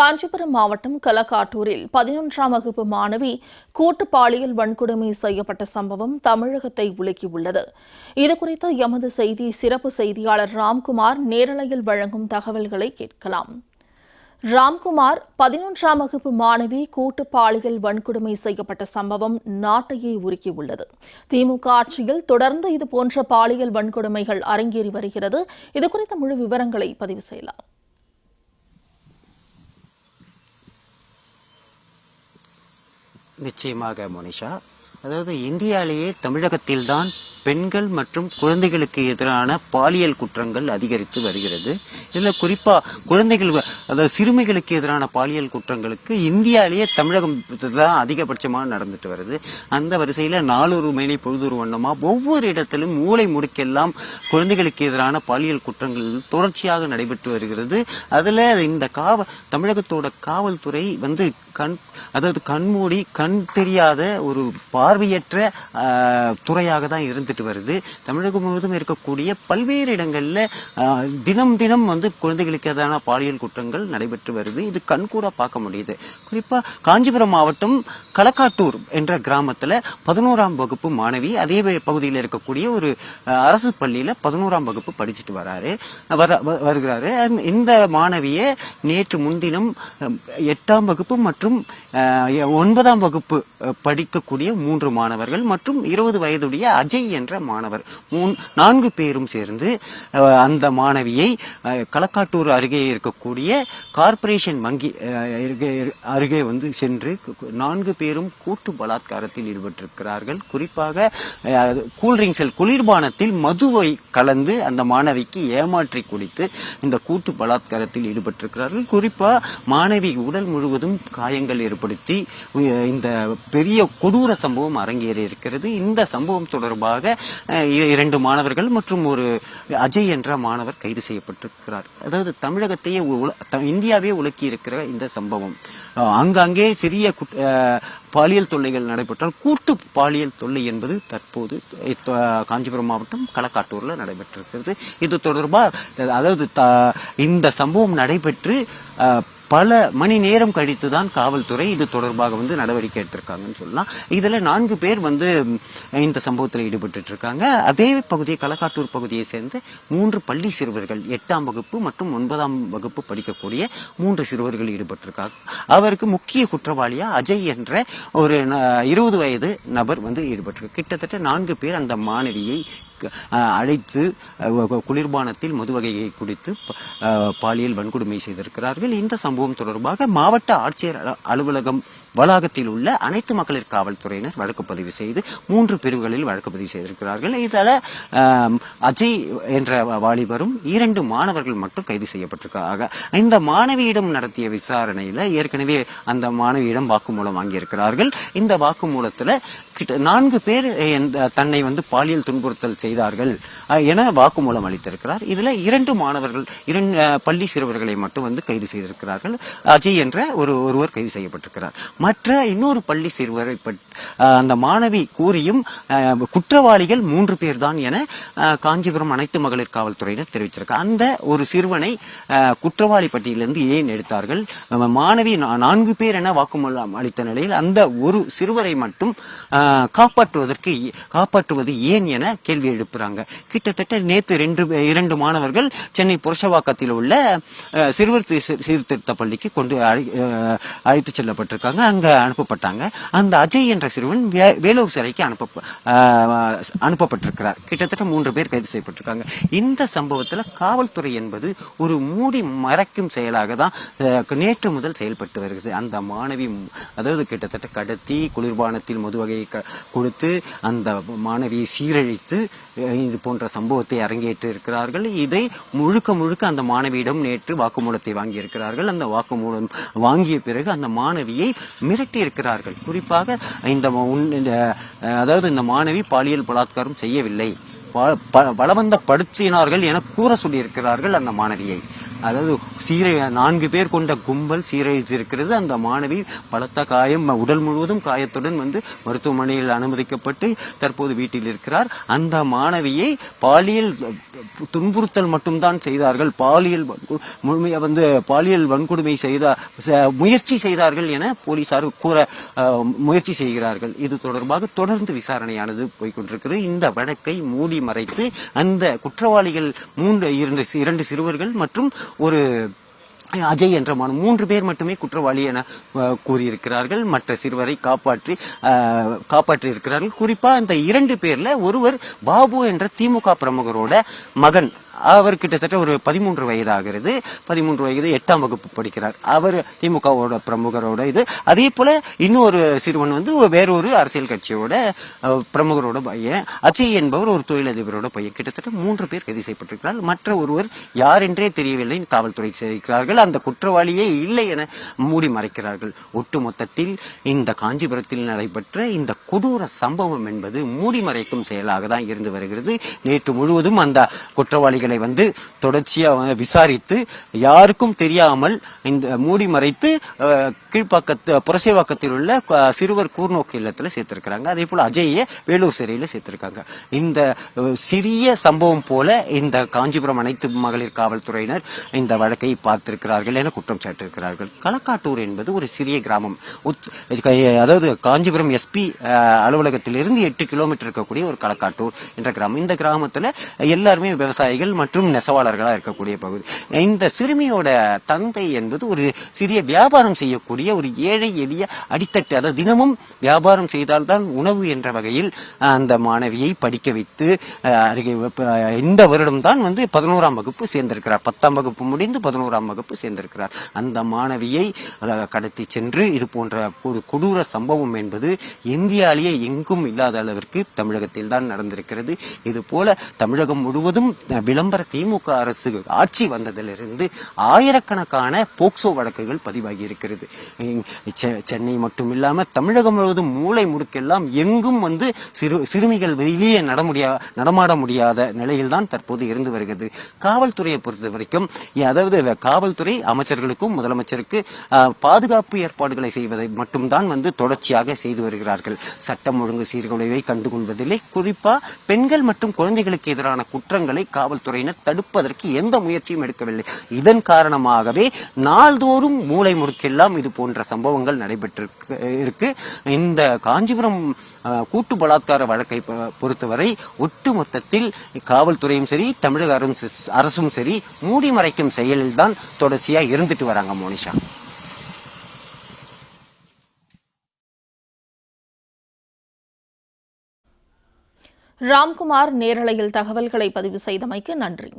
காஞ்சிபுரம் மாவட்டம் கலக்காட்டூரில் பதினொன்றாம் வகுப்பு மாணவி கூட்டு பாலியல் வன்கொடுமை செய்யப்பட்ட சம்பவம் தமிழகத்தை உலுக்கியுள்ளது. இதுகுறித்து எமது செய்தி சிறப்பு செய்தியாளர் ராம்குமார் நேரலையில் வழங்கும் தகவல்களை கேட்கலாம். ராம்குமார் பதினொன்றாம் வகுப்பு மாணவி கூட்டு பாலியல் வன்கொடுமை செய்யப்பட்ட சம்பவம் நாட்டையே உருக்கியுள்ளது. திமுக ஆட்சியில் தொடர்ந்து இதுபோன்ற பாலியல் வன்கொடுமைகள் அரங்கேறி வருகிறது. இதுகுறித்த முழு விவரங்களை பதிவு செய்யலாம். நிச்சயமாக மோனிஷா. அதாவது இந்தியாவிலேயே தமிழகத்தில்தான் பெண்கள் மற்றும் குழந்தைகளுக்கு எதிரான பாலியல் குற்றங்கள் அதிகரித்து வருகிறது. இதில் குறிப்பாக குழந்தைகள் வ- அதாவது சிறுமிகளுக்கு எதிரான பாலியல் குற்றங்களுக்கு இந்தியாவிலேயே தமிழகம் தான் அதிகபட்சமாக நடந்துட்டு வருது. அந்த வரிசையில் நாலொரு மேனி பொழுதொரு வண்ணமாக ஒவ்வொரு இடத்திலும் மூளை முடுக்கெல்லாம் குழந்தைகளுக்கு எதிரான பாலியல் குற்றங்கள் தொடர்ச்சியாக நடைபெற்று வருகிறது. அதில் இந்த காவ தமிழகத்தோட காவல்துறை வந்து கண் அதாவது கண்மூடி கண் தெரியாத ஒரு பார்வையற்ற துறையாக தான் இருந்துட்டு வருது. தமிழகம் முழுவதும் இருக்கக்கூடிய பல்வேறு இடங்களில் தினம் தினம் வந்து குழந்தைகளுக்கு எதிரான பாலியல் குற்றங்கள் நடைபெற்று வருது. இது கண்கூட பார்க்க முடியுது. குறிப்பா காஞ்சிபுரம் மாவட்டம் களக்காட்டூர் என்ற கிராமத்துல பதினோராம் வகுப்பு மாணவி அதே பகுதியில் இருக்கக்கூடிய ஒரு அரசு பள்ளியில பதினோராம் வகுப்பு படிச்சுட்டு வராரு. வர வருகிறாரு. இந்த மாணவியை நேற்று முன்தினம் எட்டாம் வகுப்பு மற்றும் ஒன்பதாம் வகுப்பு படிக்கக்கூடிய மூன்று மாணவர்கள் மற்றும் இருபது வயதுடைய அஜய் என்ற மாணவர். மூன் நான்கு பேரும் சேர்ந்து அந்த மாணவியை களக்காட்டூர் அருகே இருக்கக்கூடிய கார்ப்பரேஷன் வங்கி அருகே வந்து சென்று நான்கு பேரும் கூட்டு பலாத்காரத்தில் ஈடுபட்டிருக்கிறார்கள். குறிப்பாக அஹ், கூல்ட்ரிங்க்ஸில் குளிர்பானத்தில் மதுவை கலந்து அந்த மாணவிக்கு ஏமாற்றி குடித்து இந்த கூட்டு பலாத்காரத்தில் ஈடுபட்டிருக்கிறார்கள். குறிப்பாக மாணவி உடல் முழுவதும் காயங்கள் ஏற்படுத்தி இந்த பெரிய கொடூர சம்பவம் அரங்கேறி இருக்கிறது இந்த சம்பவம் தொடர்பாக இ- இரண்டு மாணவர்கள் மற்றும் ஒரு அஜய் என்ற மாணவர் கைது செய்யப்பட்டிருக்கிறார். அதாவது தமிழகத்தையே உல- இந்தியாவே உலக்கி இருக்கிற இந்த சம்பவம். அங்கங்கே சிறிய குட்- பாலியல் தொல்லைகள் நடைபெற்றால் கூட்டு பாலியல் தொல்லை என்பது தற்போது காஞ்சிபுரம் மாவட்டம் களக்காட்டூர்ல நடைபெற்றிருக்கிறது. இது தொடர்பாக அதாவது த- இந்த சம்பவம் நடைபெற்று பல மணி நேரம் கழித்து தான் காவல்துறை இது தொடர்பாக வந்து நடவடிக்கை எடுத்திருக்காங்கன்னு சொல்லலாம். இதில் நான்கு பேர் வந்து இந்த சம்பவத்தில் ஈடுபட்டு இருக்காங்க அதே பகுதியை களக்காட்டூர் பகுதியை சேர்ந்த மூன்று பள்ளி சிறுவர்கள் எட்டாம் வகுப்பு மற்றும் ஒன்பதாம் வகுப்பு படிக்கக்கூடிய மூன்று சிறுவர்கள் ஈடுபட்டிருக்காங்க. அவருக்கு முக்கிய குற்றவாளியா அஜய் என்ற ஒரு ந- இருபது வயது நபர் வந்து ஈடுபட்டிருக்கு. கிட்டத்தட்ட நான்கு பேர் அந்த மாணவியை அழைத்து குளிர்பானத்தில் மதுவகையை குடித்து பாலியல் வன்கொடுமை செய்திருக்கிறார்கள். இந்த சம்பவம் தொடர்பாக மாவட்ட ஆட்சியர் அலுவலகம் வளாகத்தில் உள்ள அனைத்து மகளிர் காவல்துறையினர் வழக்கு பதிவு செய்து மூன்று பிரிவுகளில் வழக்கு பதிவு செய்திருக்கிறார்கள். இதில் அஜய் என்ற வாலிபரும் இரண்டு மாணவர்கள் மட்டும் கைது செய்யப்பட்டிருக்காங்க இந்த மாணவியிடம் நடத்திய விசாரணையில் ஏற்கனவே அந்த மாணவியிடம் வாக்குமூலம் வாங்கியிருக்கிறார்கள். இந்த வாக்குமூலத்தில் கிட்ட நான்கு பேர் தன்னை வந்து பாலியல் துன்புறுத்தல் செய்தார்கள். என வாக்குமூலம் அளித்திருக்கிறார். இதில் இரண்டு மாணவர்கள் இரண்டு பள்ளி சிறுவர்களை மட்டும் வந்து கைது செய்திருக்கிறார்கள். அஜய் என்ற ஒரு ஒருவர் கைது செய்யப்பட்டிருக்கிறார். மற்ற இன்னொரு பள்ளி சிறுவரை அந்த மாணவி கூறியும் குற்றவாளிகள் மூன்று பேர் தான் என காஞ்சிபுரம் அனைத்து மகளிர் காவல்துறையினர் தெரிவித்திருக்கார் அந்த ஒரு சிறுவனை குற்றவாளி பட்டியலிருந்து ஏன் எடுத்தார்கள்? மாணவி நான்கு பேர் என வாக்குமூலம் அளித்த நிலையில் அந்த ஒரு சிறுவரை மட்டும் காப்பாற்றுவதற்கு காப்பாற்றுவது ஏன் என கேள்வி எழுப்புறாங்க. கிட்டத்தட்ட நேற்று ரெண்டு இரண்டு மாணவர்கள் சென்னை புருஷவாக்கத்தில் உள்ள சிறுவர் சீர்திருத்த பள்ளிக்கு கொண்டு அழை- அழைத்து செல்லப்பட்டிருக்காங்க. அங்க அனுப்பப்பட்டாங்க. அந்த அஜய் என்ற சிறுவன் வே- வேலூர் சிறைக்கு அனுப்ப அனுப்பப்பட்டிருக்கிறார். கிட்டத்தட்ட மூன்று பேர் கைது செய்யப்பட்டிருக்காங்க. இந்த சம்பவத்தில் காவல்துறை என்பது ஒரு மூடி மறைக்கும் செயலாக தான் நேற்று முதல் செயல்பட்டு வருகிறது. அந்த மாணவி அதாவது கிட்டத்தட்ட கடத்தி குளிர்பானத்தில் மது வகையை க- கொடுத்து அந்த மாணவியை சீரழித்து இது போன்ற சம்பவத்தை அரங்கேற்றி இருக்கிறார்கள். இதை முழுக்க முழுக்க அந்த மாணவியிடம் நேற்று வாக்குமூலத்தை வாங்கியிருக்கிறார்கள். அந்த வாக்குமூலம் வாங்கிய பிறகு அந்த மாணவியை மிரட்டி இருக்கிறார்கள். குறிப்பாக இந்த அதாவது இந்த மாணவி பாலியல் பலாத்காரம் செய்யவில்லை. ப- பலவந்தப்படுத்தினார்கள் என கூற சொல்லியிருக்கிறார்கள் அந்த மாணவியை. அதாவது சீரை நான்கு பேர் கொண்ட கும்பல் சீரழித்திருக்கிறது. அந்த மாணவி பலத்த காயம் உடல் முழுவதும் காயத்துடன் வந்து மருத்துவமனையில் அனுமதிக்கப்பட்டு தற்போது வீட்டில் இருக்கிறார். அந்த மாணவியை பாலியல் துன்புறுத்தல் மட்டும்தான் செய்தார்கள். பாலியல் முழுமையாக வந்து பாலியல் வன்கொடுமை செய்த முயற்சி செய்தார்கள் என போலீசார் கூற முயற்சி செய்கிறார்கள். இது தொடர்பாக தொடர்ந்து விசாரணையானது போய்கொண்டிருக்கிறது. இந்த வழக்கை மூடி மறைத்து அந்த குற்றவாளிகள் மூன்று இரண்டு இரண்டு சிறுவர்கள் மற்றும் ஒரு அஜய் என்ற மாணவன் மூன்று பேர் மட்டுமே குற்றவாளி என அஹ், கூறியிருக்கிறார்கள். மற்ற சிறுவரை காப்பாற்றி காப்பாற்றி இருக்கிறார்கள் குறிப்பா இந்த இரண்டு பேர்ல ஒருவர் பாபு என்ற திமுக பிரமுகரோட மகன் அவர் கிட்டத்தட்ட ஒரு பதிமூன்று வயது ஆகிறது பதிமூன்று வயது எட்டாம் வகுப்பு படிக்கிறார். அவர் திமுகவோட பிரமுகரோட இது. அதே போல இன்னொரு சிறுவன் வந்து வேறொரு அரசியல் கட்சியோட பிரமுகரோட பையன். அஜய் என்பவர் ஒரு தொழிலதிபரோட பையன். கிட்டத்தட்ட மூன்று பேர் கைது செய்யப்பட்டிருக்கிறார். மற்ற ஒருவர் யார் என்றே தெரியவில்லை. காவல்துறை சேர்க்கிறார்கள் அந்த குற்றவாளியே இல்லை என மூடி மறைக்கிறார்கள். ஒட்டுமொத்தத்தில் இந்த காஞ்சிபுரத்தில் நடைபெற்ற இந்த கொடூர சம்பவம் என்பது மூடி மறைக்கும் செயலாக தான் இருந்து வருகிறது. நேற்று முழுவதும் அந்த குற்றவாளி குற்றவாளிகளை வந்து தொடர்ச்சியாக விசாரித்து யாருக்கும் தெரியாமல் இந்த மூடி மறைத்து கீழ்ப்பாக்கத்து புரசைவாக்கத்தில் உள்ள சிறுவர் கூர்நோக்கு இல்லத்தில் சேர்த்திருக்கிறாங்க. அதே போல் அஜயை வேலூர் சிறையில் சேர்த்திருக்காங்க. இந்த சிறிய சம்பவம் போல இந்த காஞ்சிபுரம் அனைத்து மகளிர் காவல்துறையினர் இந்த வழக்கை பார்த்திருக்கிறார்கள் என குற்றம் சாட்டியிருக்கிறார்கள். களக்காட்டூர் என்பது ஒரு சிறிய கிராமம். அதாவது காஞ்சிபுரம் எஸ்பி அலுவலகத்திலிருந்து எட்டு கிலோமீட்டர் இருக்கக்கூடிய ஒரு களக்காட்டூர் என்ற கிராமம். இந்த கிராமத்தில் எல்லாருமே விவசாயிகள் மற்றும் நெசவாளர்களாக இருக்கக்கூடிய பகுதி. இந்த சிறுமியோட தந்தை என்பது ஒரு சிறிய வியாபாரம் செய்யக்கூடிய ஒரு ஏழை எளிய அடித்தட்டு அதாவது தினமும் வியாபாரம் செய்தால்தான் உணவு என்ற வகையில் அந்த மாணவியை படிக்க வைத்து அருகே இந்த வருடம் தான் வந்து பதினோராம் வகுப்பு சேர்ந்திருக்கிறார். பத்தாம் வகுப்பு முடிந்து பதினோராம் வகுப்பு சேர்ந்திருக்கிறார். அந்த மாணவியை கடத்தி சென்று இது போன்ற ஒரு கொடூர சம்பவம் என்பது இந்தியாலேயே எங்கும் இல்லாத அளவிற்கு தமிழகத்தில் தான் நடந்திருக்கிறது. இது போல தமிழகம் முழுவதும் அஹ், விளம்பர திமுக அரசு ஆட்சி வந்ததிலிருந்து ஆயிரக்கணக்கான போக்சோ வழக்குகள் பதிவாகி இருக்கிறது. செ- சென்னை மட்டும் இல்லாம தமிழகம் முழுவதும் மூளை முடுக்கெல்லாம் எங்கும் வந்து சிறு சிறுமிகள் வெளியே நட முடியா நடமாட முடியாத நிலையில் தான் தற்போது இருந்து வருகிறது. காவல்துறையை பொறுத்த வரைக்கும் அதாவது காவல்துறை அமைச்சர்களுக்கும் முதலமைச்சருக்கு ஆஹ், பாதுகாப்பு ஏற்பாடுகளை செய்வதை மட்டும்தான் வந்து தொடர்ச்சியாக செய்து வருகிறார்கள். சட்டம் ஒழுங்கு சீர்குலைவை கண்டுகொள்வதில்லை. குறிப்பா பெண்கள் மற்றும் குழந்தைகளுக்கு எதிரான குற்றங்களை காவல்துறை காவல்துறையினர் தடுப்பதற்கு எந்த முயற்சியும் எடுக்கவில்லை. இதன் காரணமாகவே நாள்தோறும் மூளை முடுக்கெல்லாம் இது போன்ற சம்பவங்கள் நடைபெற்று இருக்கு. இந்த காஞ்சிபுரம் கூட்டு பலாத்கார வழக்கை பொ- பொறுத்தவரை ஒட்டுமொத்தத்தில் காவல்துறையும் சரி தமிழக அரசு அரசும் சரி மூடி மறைக்கும் செயலில் தான் இருந்துட்டு வராங்க மோனிஷா. ராம்குமார் நேரலையில் தகவல்களை பதிவு செய்தமைக்கு நன்றி.